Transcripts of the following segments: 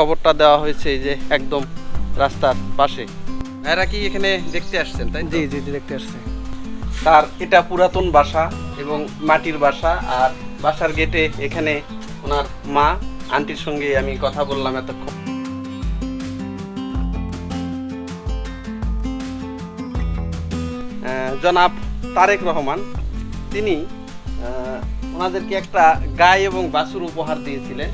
কবরটা দেওয়া হয়েছে এই যে একদম রাস্তার পাশে। এরা কি এখানে দেখতে আসছেন তাই জি জি জি দেখতে আসছে। তার এটা পুরাতন বাসা এবং মাটির বাসা আর বাসার গেটে এখানে ওনার মা আন্টির সঙ্গে আমি কথা বললাম এতক্ষণ। জনাব তারেক রহমান তিনি ওনাদেরকে একটা গায়ে এবং বাছুর উপহার দিয়েছিলেন।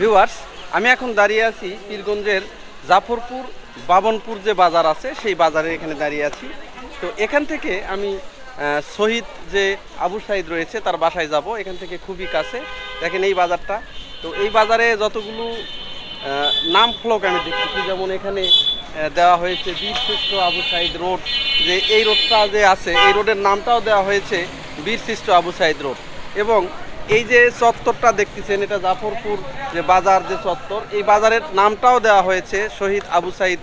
ভিউয়ার্স আমি এখন দাঁড়িয়ে আছি পীরগঞ্জের জাফরপুর, বাবনপুর যে বাজার আছে, সেই বাজারে এখানে দাঁড়িয়ে আছি। তো এখান থেকে আমি শহীদ যে আবু সাইদ রয়েছে, তার বাসায় যাব। এখান থেকে খুবই কাছে। দেখেন এই বাজারটা। তো এই বাজারে যতগুলো নাম ফলক আমি দেখতেছি, যেমন এখানে দেওয়া হয়েছে বীর শ্রেষ্ঠ আবু সাইদ রোড। যে এই রোডটা যে আছে, এই রোডের নামটাও দেওয়া হয়েছে বীর শ্রেষ্ঠ আবু সাইদ রোড। এবং এই যে চত্বরটা দেখতেছেন, এটা জাফরপুর যে বাজার, যে চত্বর, এই বাজারের নামটাও দেওয়া হয়েছে শহীদ আবু সাইদ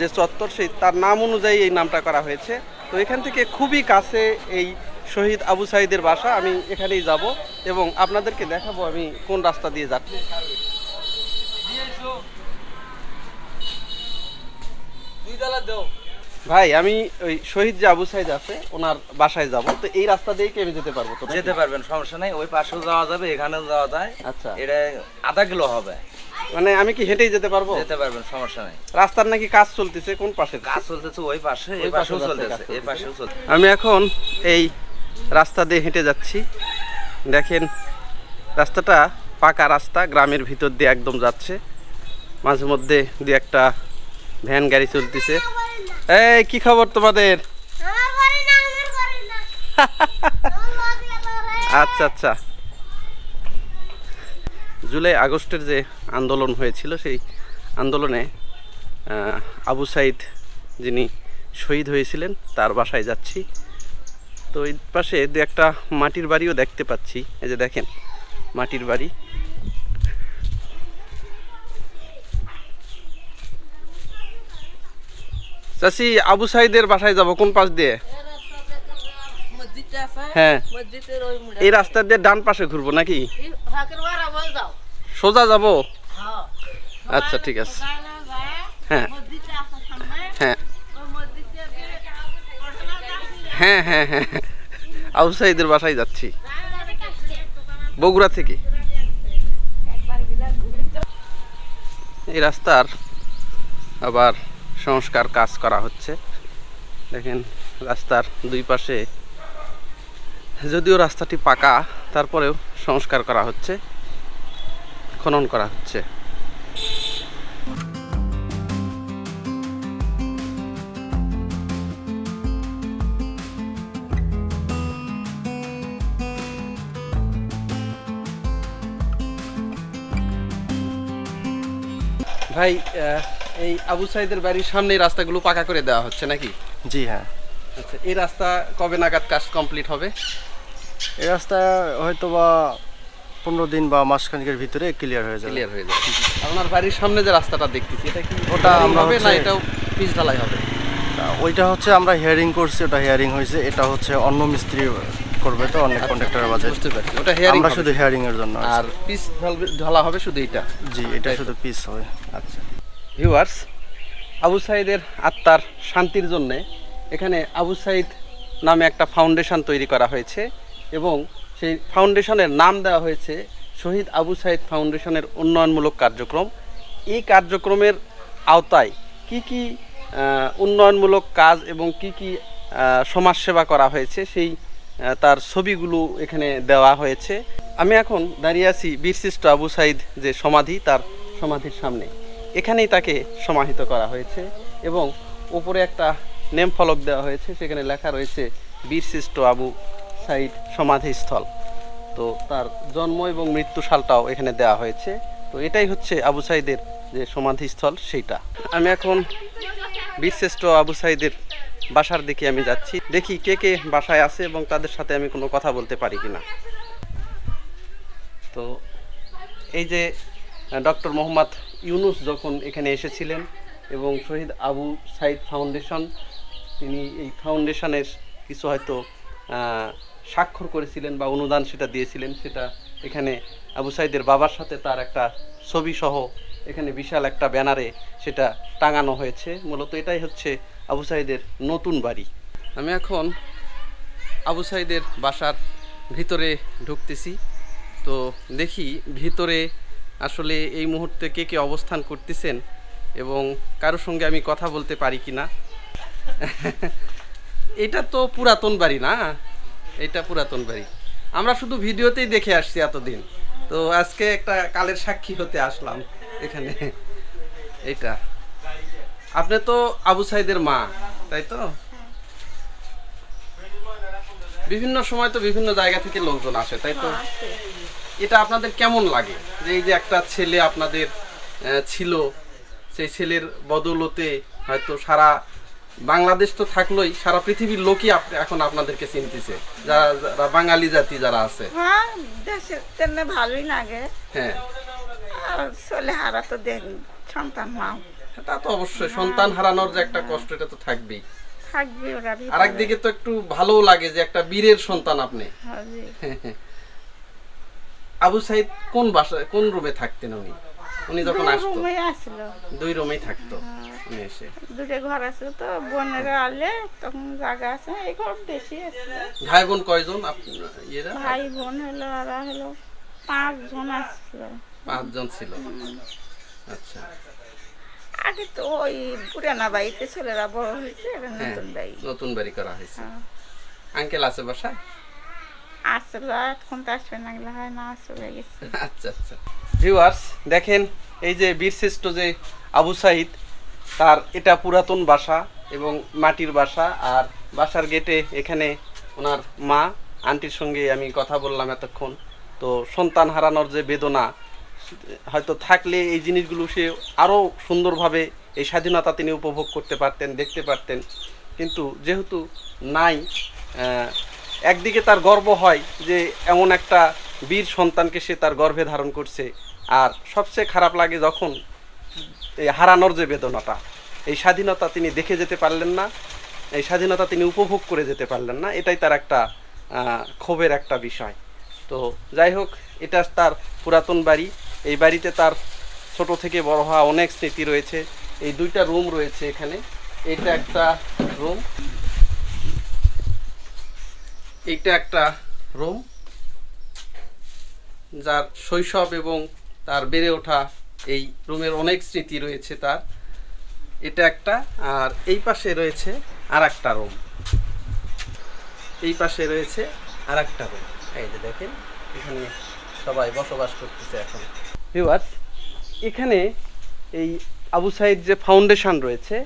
যে চত্বর, সেই তার নাম অনুযায়ী এই নামটা করা হয়েছে। তো এখান থেকে খুবই কাছে এই শহীদ আবু সাইদের বাসা, আমি এখানেই যাব এবং আপনাদেরকে দেখাবো আমি কোন রাস্তা দিয়ে যাচ্ছি। ভাই আমি ওই শহীদ যে আবু সাইদ আছে ওনার বাসায় যাব। তো এই রাস্তা দিয়ে কি আমি যেতে পারব তো যেতে পারবেন সমস্যা নাই। ওই পাশেও যাওয়া যাবে এখানেও যাওয়া যায়। আচ্ছা। এটা আধা কিলো হবে। মানে আমি কি হেঁটেই যেতে পারব? যেতে পারবেন সমস্যা নাই। রাস্তার নাকি কাজ চলতেছে কোন পাশে? কাজ চলতেছে ওই পাশে এই পাশেও পাশেও চলতেছে এই পাশেও চলছে আমি এখন এই রাস্তা দিয়ে হেঁটে যাচ্ছি। দেখেন রাস্তাটা পাকা রাস্তা গ্রামের ভিতর দিয়ে একদম যাচ্ছে। মাঝে মধ্যে দু একটা ভ্যান গাড়ি চলতেছে। এই কি খবর তোমাদের? আচ্ছা আচ্ছা। জুলাই আগস্টের যে আন্দোলন হয়েছিল সেই আন্দোলনে আবু সাইদ যিনি শহীদ হয়েছিলেন তার বাসায় যাচ্ছি। তো এই পাশে দু একটা মাটির বাড়িও দেখতে পাচ্ছি। এই যে দেখেন মাটির বাড়ি। চাষি আবু সাইদের বাসায় যাব, কোন পাশ দিয়ে? হ্যাঁ। এই রাস্তা দিয়ে ডান পাশে ঘুরবো নাকি? সোজা যাব? হ্যাঁ আচ্ছা ঠিক আছে। হ্যাঁ। হ্যাঁ। করছি। হ্যাঁ হ্যাঁ হ্যাঁ। আবু সাইদের বাসায় যাচ্ছি। বগুড়া থেকে। এই রাস্তার আবার সংস্কার কাজ করা হচ্ছে। দেখেন, রাস্তার দুই পাশে, যদিও রাস্তাটি পাকা, তারপরেও সংস্কার করা হচ্ছে, খনন করা হচ্ছে। ভাই এই আবু সাইদের বাড়ির সামনে রাস্তাগুলো পাকা করে দেওয়া হচ্ছে নাকি? জি হ্যাঁ। আচ্ছা এই রাস্তা কবে নাগাদ কাজ কমপ্লিট হবে? এই রাস্তা হয়তো বা পনেরো দিন বা মাসখানেকের ভিতরে ক্লিয়ার হয়ে যাবে। ক্লিয়ার হয়ে যাবে। আপনার বাড়ির সামনে যে রাস্তাটা দেখতেছি এটা কি ওটা আমরা হবে না এটাও পিচ ঢালাই হবে? ওইটা হচ্ছে আমরা হিয়ারিং করছি ওটা হিয়ারিং হয়েছে এটা হচ্ছে অন্য মিস্ত্রি করবে তো অনেক কন্ট্রাক্টরের বাজেট বুঝতে পারছি। ওটা হেয়ারিং আমরা শুধু হিয়ারিং এর জন্য আর পিচ ঢালা হবে শুধু এটা? জি এটা শুধু পিস হবে। আচ্ছা। ভিউয়ার্স আবু সাইদের আত্মার শান্তির জন্যে এখানে আবু সাইদ নামে একটা ফাউন্ডেশন তৈরি করা হয়েছে এবং সেই ফাউন্ডেশনের নাম দেওয়া হয়েছে শহীদ আবু সাইদ ফাউন্ডেশনের উন্নয়নমূলক কার্যক্রম। এই কার্যক্রমের আওতায় কি কি উন্নয়নমূলক কাজ এবং কি কি সমাজসেবা করা হয়েছে সেই তার ছবিগুলো এখানে দেওয়া হয়েছে। আমি এখন দাঁড়িয়ে আছি বীরশ্রেষ্ঠ আবু সাইদ যে সমাধি, তার সমাধির সামনে। এখানেই তাকে সমাহিত করা হয়েছে এবং উপরে একটা নেম ফলক দেওয়া হয়েছে, সেখানে লেখা রয়েছে, বীরশ্রেষ্ঠ আবু সাইড সমাধিস্থল। তো তার জন্ম এবং মৃত্যু সালটাও এখানে দেওয়া হয়েছে। তো এটাই হচ্ছে আবু সাইদের যে সমাধিস্থল, সেইটা। আমি এখন বীরশ্রেষ্ঠ আবু সাইদের বাসার দিকে আমি যাচ্ছি। দেখি কে কে বাসায় আছে এবং তাদের সাথে আমি কোনো কথা বলতে পারি কিনা। তো এই যে ডক্টর মোহাম্মদ ইউনুস যখন এখানে এসেছিলেন এবং শহীদ আবু সাইদ ফাউন্ডেশন, তিনি এই ফাউন্ডেশনের কিছু হয়তো স্বাক্ষর করেছিলেন বা অনুদান সেটা দিয়েছিলেন, সেটা এখানে আবু সাইদের বাবার সাথে তার একটা ছবি সহ এখানে বিশাল একটা ব্যানারে সেটা টাঙানো হয়েছে। মূলত এটাই হচ্ছে আবু সাইদের নতুন বাড়ি। আমি এখন আবু সাইদের বাসার ভিতরে ঢুকতেছি। তো দেখি ভিতরে আসলে এই মুহূর্তে কে কে অবস্থান করতেছেন এবং কারোর সঙ্গে আমি কথা বলতে পারি কি না? এটা তো পুরাতন বাড়ি না? এটা পুরাতন বাড়ি। আমরা শুধু ভিডিওতেই দেখে আসছি এতদিন। তো আজকে একটা কালের সাক্ষী হতে আসলাম এখানে। এইটা আপনি তো আবু সাইদের মা, তাই তো? বিভিন্ন সময় তো বিভিন্ন জায়গা থেকে লোকজন আসে, তাই তো? এটা আপনাদের কেমন লাগে? যে এই যে একটা ছেলে আপনাদের ছিল সেই ছেলের বদৌলতে হয়তো সারা বাংলাদেশ তো থাকলোই সারা পৃথিবীর লোকই এখন আপনাদেরকে চিনতেছে। যারা যারা বাঙালি জাতি যারা আছে। হ্যাঁ দেশের জন্য ভালোই লাগে। হ্যাঁ। আর চলে হারা তো দেখ সন্তান মাও তা তো অবশ্যই সন্তান হারানোর যে একটা কষ্ট এটা তো থাকবেই। থাকবে ওরা ভিতরে। আর একদিকে তো একটু ভালোও লাগে যে একটা বীরের সন্তান আপনি। হ্যাঁ। আবু সাইদ কোন বাসায় কোন রুমে থাকতেন উনি? উনি যখন আসতো। রুমে আসলো। দুই রুমেই থাকতো উনি এসে। দুটো ঘর আছে তো বোনেরা আলে তখন জায়গা আছে এই ঘর বেশি আছে। ভাই বোন কয়জন আপ- ইয়েরা? ভাই বোন হলো ওরা হলো পাঁচ জন আসলো। পাঁচজন ছিল। আচ্ছা। আগে তো ওই পুরানা বাড়িতে ছেলেরা বড় হয়েছে হ্যাঁ নতুন বাড়ি। নতুন বাড়ি করা হয়েছে। হ্যাঁ। আঙ্কেল আছে বাসায়? আসলো এখন আসবে না, গেলে গেছে। আচ্ছা আচ্ছা। ভিউয়ার্স দেখেন, এই যে বীরশ্রেষ্ঠ যে আবু সাইদ, তার এটা পুরাতন বাসা এবং মাটির বাসা, আর বাসার গেটে এখানে ওনার মা, আন্টির সঙ্গে আমি কথা বললাম এতক্ষণ। তো সন্তান হারানোর যে বেদনা, হয়তো থাকলে এই জিনিসগুলো সে আরও সুন্দরভাবে এই স্বাধীনতা তিনি উপভোগ করতে পারতেন, দেখতে পারতেন। কিন্তু যেহেতু নাই একদিকে তার গর্ব হয় যে এমন একটা বীর সন্তানকে সে তার গর্ভে ধারণ করছে, আর সবচেয়ে খারাপ লাগে যখন এই হারানোর যে বেদনাটা, এই স্বাধীনতা তিনি দেখে যেতে পারলেন না, এই স্বাধীনতা তিনি উপভোগ করে যেতে পারলেন না, এটাই তার একটা ক্ষোভের একটা বিষয়। তো যাই হোক, এটা তার পুরাতন বাড়ি। এই বাড়িতে তার ছোট থেকে বড় হওয়া অনেক স্মৃতি রয়েছে। এই দুইটা রুম রয়েছে এখানে। এটা একটা রুম। এইটা একটা রুম, যার শৈশব এবং তার বেড়ে ওঠা এই রুমের অনেক স্মৃতি রয়েছে তার। এটা একটা, আর এই পাশে রয়েছে আর একটা রুম। এই পাশে রয়েছে আর একটা রুম। এই যে দেখেন, এখানে সবাই বসবাস করতেছে এখন। ভিউয়ার্স, এখানে এই আবু সাইদ যে ফাউন্ডেশন রয়েছে,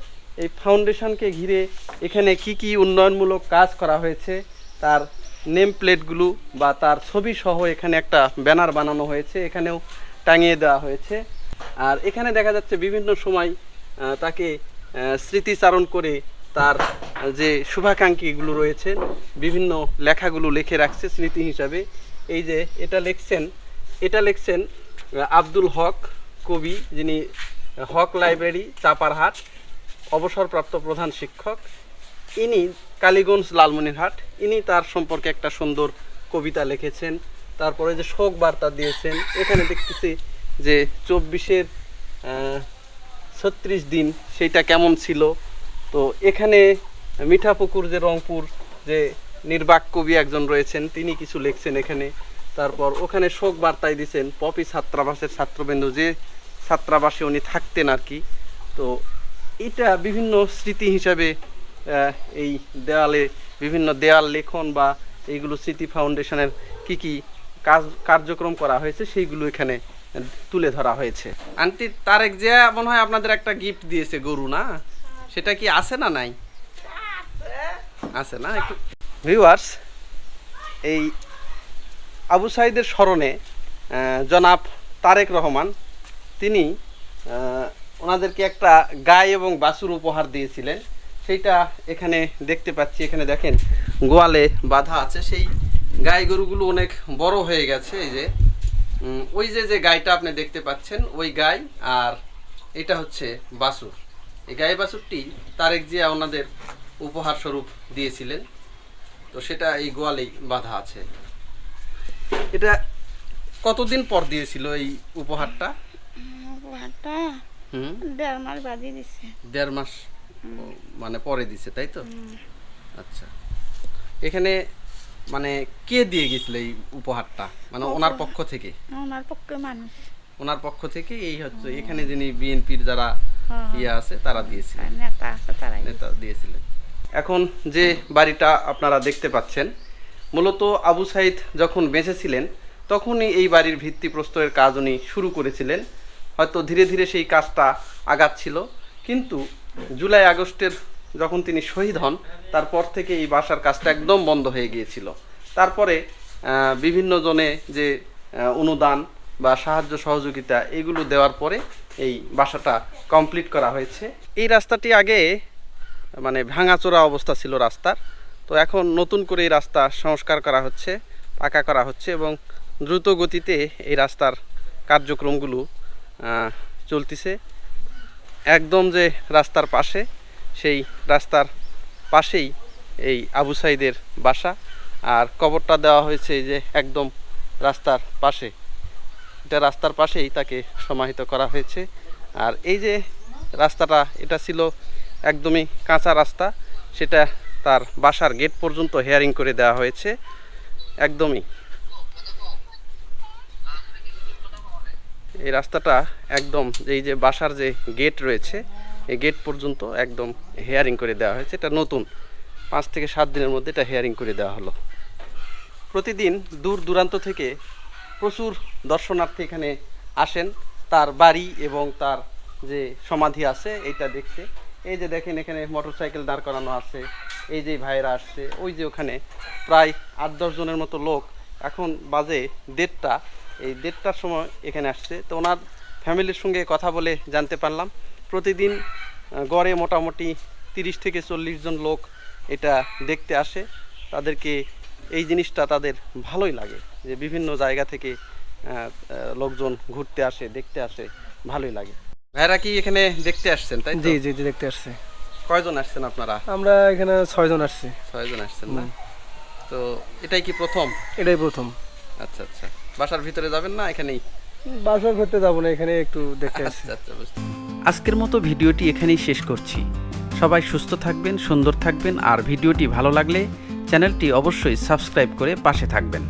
এই ফাউন্ডেশনকে ঘিরে এখানে কি কি উন্নয়নমূলক কাজ করা হয়েছে তার নেম প্লেটগুলো বা তার ছবি সহ এখানে একটা ব্যানার বানানো হয়েছে, এখানেও টাঙিয়ে দেওয়া হয়েছে। আর এখানে দেখা যাচ্ছে বিভিন্ন সময় তাকে স্মৃতিচারণ করে তার যে শুভাকাঙ্ক্ষীগুলো রয়েছে, বিভিন্ন লেখাগুলো লিখে রাখছে স্মৃতি হিসাবে। এই যে এটা লিখছেন এটা লিখছেন আব্দুল হক কবি, যিনি, হক লাইব্রেরি, চাপারহাট, অবসরপ্রাপ্ত প্রধান শিক্ষক। ইনি কালীগঞ্জ লালমনিরহাট। ইনি তার সম্পর্কে একটা সুন্দর কবিতা লিখেছেন। তারপরে যে শোক বার্তা দিয়েছেন, এখানে দেখতেছি যে চব্বিশের ছত্রিশ দিন সেইটা কেমন ছিল। তো এখানে মিঠাপুকুর যে রংপুর যে নির্বাক কবি একজন রয়েছেন, তিনি কিছু লিখছেন এখানে। তারপর ওখানে শোক বার্তায় দিয়েছেন, পপি ছাত্রাবাসের ছাত্রবৃন্দ, যে ছাত্রাবাসে উনি থাকতেন আর কি। তো এটা বিভিন্ন স্মৃতি হিসাবে এই দেওয়ালে বিভিন্ন দেয়াল লেখন বা এইগুলো স্মৃতি ফাউন্ডেশনের কি কি কাজ, কার্যক্রম করা হয়েছে সেইগুলো এখানে তুলে ধরা হয়েছে। আন্টি, তারেক যে মনে হয় আপনাদের একটা গিফট দিয়েছে গরু, না? সেটা কি আছে না নাই? আছে না? একটু ভিউয়ার্স এই আবু সাইদের স্মরণে জনাব তারেক রহমান, তিনি ওনাদেরকে একটা গায়ে এবং বাছুর উপহার দিয়েছিলেন। সেইটা এখানে দেখতে পাচ্ছি। এখানে দেখেন গোয়ালে বাঁধা আছে। সেই গাই গরুগুলো অনেক বড় হয়ে গেছে। এই যে ওই যে যে গাইটা আপনি দেখতে পাচ্ছেন ওই গাই আর এটা হচ্ছে বাছুর। এই গাই বাছুরটি তারেক জিয়া ওনাদের উপহার স্বরূপ দিয়েছিলেন। তো সেটা এই গোয়ালেই বাঁধা আছে। এটা কতদিন পর দিয়েছিল এই উপহারটা? উপহারটা হুম? দেড় মাস বাদি দিছে। দেড় মাস মানে পরে দিছে তাই তো? আচ্ছা। এখানে মানে কে দিয়ে গেছিল এই উপহারটা? মানে ওনার পক্ষ থেকে? ওনার পক্ষে মানুষ। ওনার পক্ষ থেকে এই হচ্ছে এখানে যিনি বিএনপির যারা হ্যাঁ। ইয়ে আছে তারা দিয়েছিলেন নেতা আছে তারাই। নেতা দিয়েছিলেন। এখন যে বাড়িটা আপনারা দেখতে পাচ্ছেন মূলত আবু সাইদ যখন বেঁচে ছিলেন তখনই এই বাড়ির ভিত্তি প্রস্তরের কাজ উনি শুরু করেছিলেন। হয়তো ধীরে ধীরে সেই কাজটা আগাচ্ছিল। কিন্তু জুলাই আগস্টের যখন তিনি শহীদ হন, তারপর থেকে এই বাসার কাজটা একদম বন্ধ হয়ে গিয়েছিল। তারপরে বিভিন্ন জনে যে অনুদান বা সাহায্য সহযোগিতা এগুলো দেওয়ার পরে এই বাসাটা কমপ্লিট করা হয়েছে। এই রাস্তাটি আগে মানে ভাঙাচোরা অবস্থা ছিল রাস্তার। তো এখন নতুন করে এই রাস্তা সংস্কার করা হচ্ছে, পাকা করা হচ্ছে এবং দ্রুত গতিতে এই রাস্তার কার্যক্রমগুলো চলতিছে। একদম যে রাস্তার পাশে, সেই রাস্তার পাশেই এই আবু সাইদের বাসা। আর কবরটা দেওয়া হয়েছে যে একদম রাস্তার পাশে। এটা রাস্তার পাশেই তাকে সমাহিত করা হয়েছে। আর এই যে রাস্তাটা, এটা ছিল একদমই কাঁচা রাস্তা। সেটা তার বাসার গেট পর্যন্ত হেয়ারিং করে দেওয়া হয়েছে। একদমই এই রাস্তাটা একদম এই যে বাসার যে গেট রয়েছে, এই গেট পর্যন্ত একদম হেয়ারিং করে দেওয়া হয়েছে। এটা নতুন। পাঁচ থেকে সাত দিনের মধ্যে এটা হেয়ারিং করে দেওয়া হলো। প্রতিদিন দূর দূরান্ত থেকে প্রচুর দর্শনার্থী এখানে আসেন। তার বাড়ি এবং তার যে সমাধি আছে, এইটা দেখতে। এই যে দেখেন এখানে মোটরসাইকেল দাঁড় করানো আছে। এই যে ভাইয়েরা আসছে। ওই যে ওখানে প্রায় আট দশ জনের মতো লোক। এখন বাজে দেড়টা। এই দেড়টার সময় এখানে আসছে। তো ওনার ফ্যামিলির সঙ্গে কথা বলে জানতে পারলাম। প্রতিদিন গড়ে মোটামুটি তিরিশ থেকে চল্লিশ জন লোক এটা দেখতে আসে। তাদেরকে এই জিনিসটা তাদের ভালোই লাগে যে বিভিন্ন জায়গা থেকে লোকজন ঘুরতে আসে দেখতে আসে ভালোই লাগে। ভাইরা কি এখানে দেখতে আসছেন তাই জি জি জি দেখতে আসছি। কয়জন আসছেন আপনারা? আমরা এখানে ছয়জন আসছি। ছয়জন আসছেন না? তো এটাই কি প্রথম? এটাই প্রথম। আচ্ছা আচ্ছা। বাসার ভিতরে যাবেন না এখানেই? বাসার ভিতরে যাব না এখানে একটু দেখতে আচ্ছা আচ্ছা আজকের মতো ভিডিওটি এখানেই শেষ করছি। সবাই সুস্থ থাকবেন সুন্দর থাকবেন আর ভিডিওটি ভালো লাগলে চ্যানেলটি অবশ্যই সাবস্ক্রাইব করে পাশে থাকবেন।